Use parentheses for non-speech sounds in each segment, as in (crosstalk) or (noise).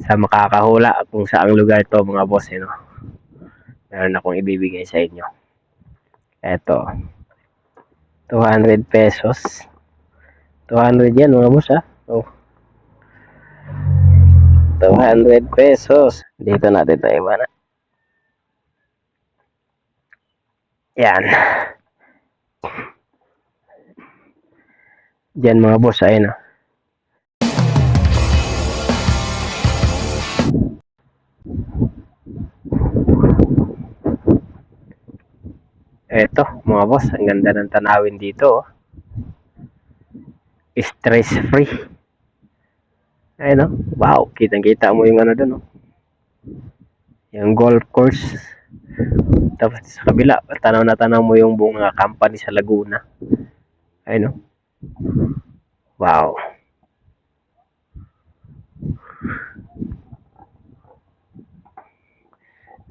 sa makakahula kung saang lugar to mga boss eh, no? meron akong ibibigay sa inyo. Eto. 200 pesos. 200 yan mga boss ha oh. 200 pesos. Dito natin tayo ba na yan. Diyan mga boss, ayun ah. Eto, mga boss, ang ganda ng tanawin dito. oh. Stress free. Ayun oh. Wow, kitang-kita mo yung ano doon oh. Yung golf course. Tapos sa kabila, tanaw na tanaw mo yung buong mga company sa Laguna. Ayun oh. Wow.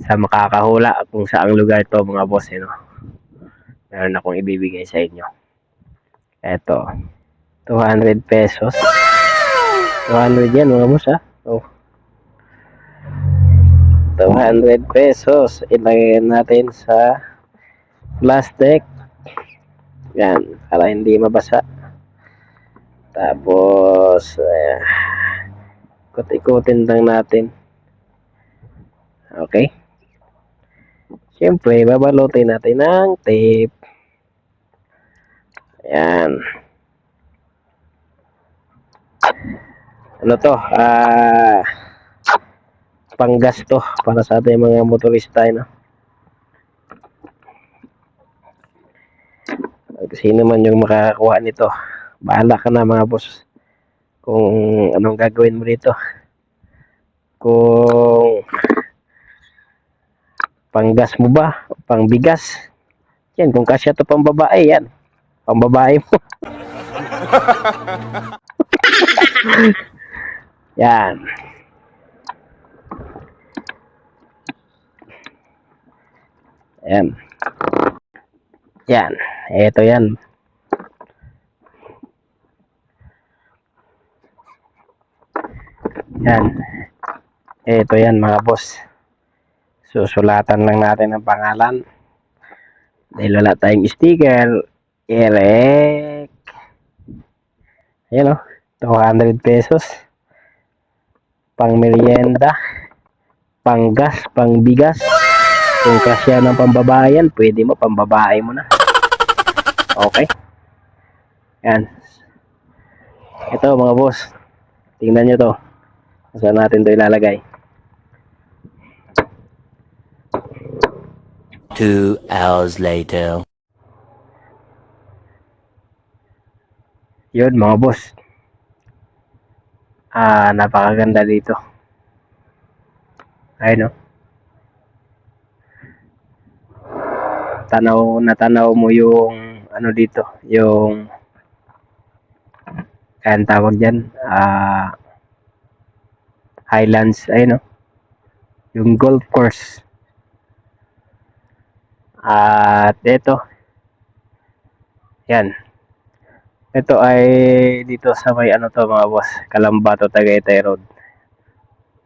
Sa makakahula kung saang lugar to mga boss eh, no? Meron akong ibibigay sa inyo. Eto, 200 pesos. 200 yan mga boss ha. Oh. 200 pesos. Ilagay natin sa plastic. Yan, para hindi mabasa. Tapos, uh, ikot-ikutin lang natin. Okay. Siyempre, babalutin natin ng tape. Ayan. Ano to? Ah, panggas to para sa ating mga motorista, no? Sino man yung makakakuha nito, bahala ka na mga boss kung anong gagawin mo dito. Kung panggas mo ba, pangbigas. Yan, kung kasya to pang babae, yan. Pang babae mo. (laughs) yan. Yan. Yan. Ito yan. Yan. Ito yan mga boss. Susulatan lang natin ang pangalan. Dahil wala tayong sticker. Erek. Ayan o. 200 pesos. Pang merienda. Pang gas. Pang bigas. Kung kasya ng pambabayan, pwede mo, pambabae mo na. Okay. Yan. Ito mga boss. Tingnan nyo to. Saan natin to ilalagay. Two hours later. Yun mga boss. Ah, napakaganda dito. Ayun. Tanaw na tanaw mo yung ano dito, yung kaya tawag diyan, ah Highlands, ayun no. Yung golf course. At ito. Yan. Ito ay dito sa may ano to mga boss, Kalambato Tagaytay Road.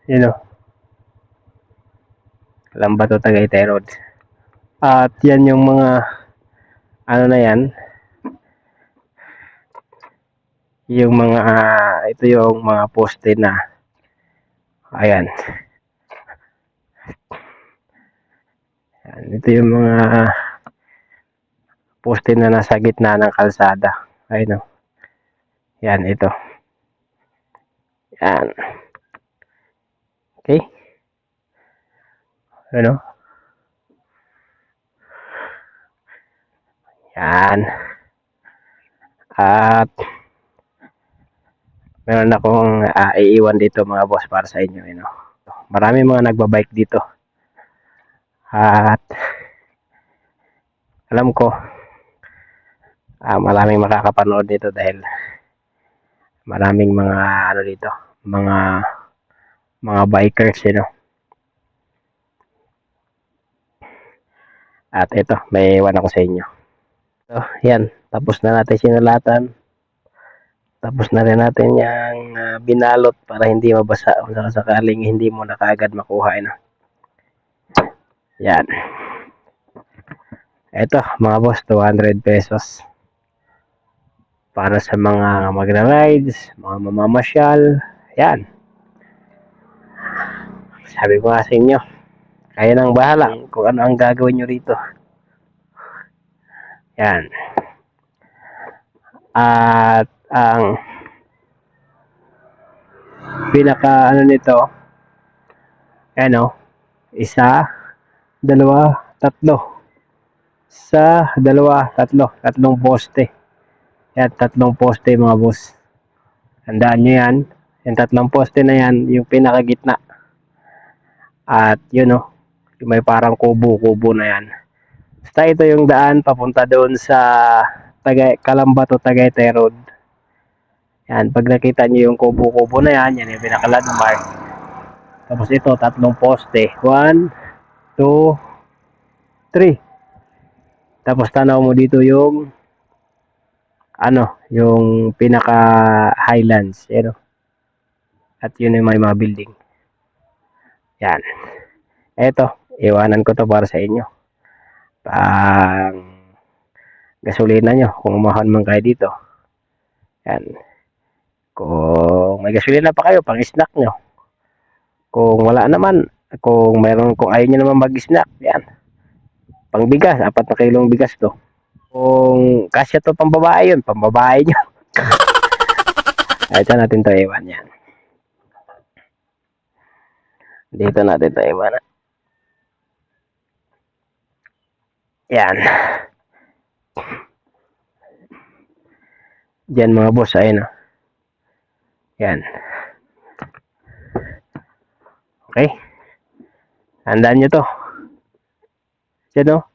You know. Kalambato Tagaytay Road. At yan yung mga ano na yan. Yung mga ito yung mga poste na ayan. Yan, ito yung mga poste na nasa gitna ng kalsada. Ayun o. Yan, ito. Yan. Okay. Ano? Yan. At meron akong uh, iiwan dito mga boss para sa inyo. You know. Marami mga nagbabike dito. At alam ko uh, maraming makakapanood dito dahil maraming mga ano dito, mga mga bikers, you know. At ito, may iwan ako sa inyo. So, yan. Tapos na natin sinulatan. Tapos na rin natin yung ah, binalot para hindi mabasa kung sakaling hindi mo na kaagad makuha. Ano. Yan. Ito, mga boss, 200 pesos. Para sa mga magra-rides, mga mamamasyal. Yan. Sabi ko nga sa inyo, kayo nang bahala kung ano ang gagawin nyo rito. Yan. At ang pinaka ano nito, ano, isa, dalawa, tatlo. Sa dalawa, tatlo, tatlong poste. Yan, tatlong poste mga boss. Tandaan nyo yan. Yung tatlong poste na yan, yung pinakagitna. At yun oh, yung may parang kubo-kubo na yan. Basta ito yung daan papunta doon sa Tagay, Kalambato Tagaytay Road. Yan, pag nakita nyo yung kubo-kubo na yan, yan yung pinaka-landmark. Tapos ito, tatlong poste. One, two, three. Tapos tanaw mo dito yung ano, yung pinaka highlands, ano. At yun yung may mga building. Yan. Eto, iwanan ko to para sa inyo. Pang gasolina nyo, kung umahan man kayo dito. Yan. Kung may gasolina pa kayo, pang snack nyo. Kung wala naman, kung mayroon, kung ayaw nyo naman mag-snack, yan. Pang bigas, apat na kilong bigas to. Kung kasya to pang babae yun, pang babae nyo. (laughs) Ito natin to iwan yan. Dito natin to iwan. Yan. Diyan mga boss, ayun oh. Yan. Okay. Handaan nyo to. Yan oh.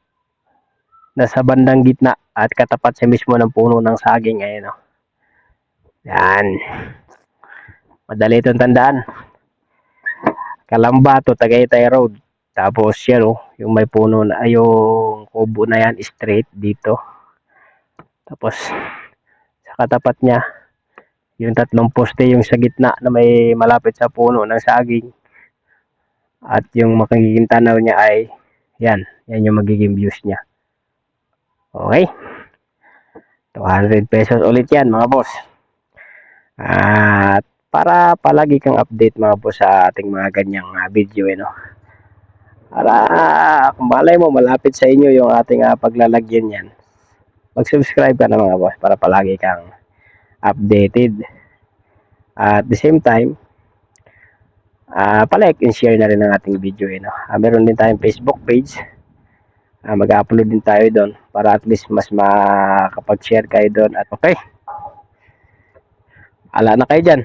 Nasa bandang gitna at katapat sa mismo ng puno ng saging. Ayun oh. Yan. Madali itong tandaan. Kalambato, Tagaytay Road. Tapos yan oh, yung may puno na, ay, yung kubo na yan straight dito. Tapos sa katapat niya, yung tatlong poste yung sa gitna na may malapit sa puno ng saging. At yung makikita tanaw niya ay yan, yan yung magiging views niya. Okay? 200 pesos ulit yan mga boss. At para palagi kang update mga boss sa ating mga ganyang ah, video eh, no? Para ah, kung malay mo malapit sa inyo yung ating ah, paglalagyan yan. Mag-subscribe ka na mga boss para palagi kang updated. At the same time, ah palike and share na rin ang ating video. Eh, no? Ah, meron din tayong Facebook page. Ah, mag-upload din tayo doon para at least mas makapag-share kayo doon. At okay, ala na kayo dyan.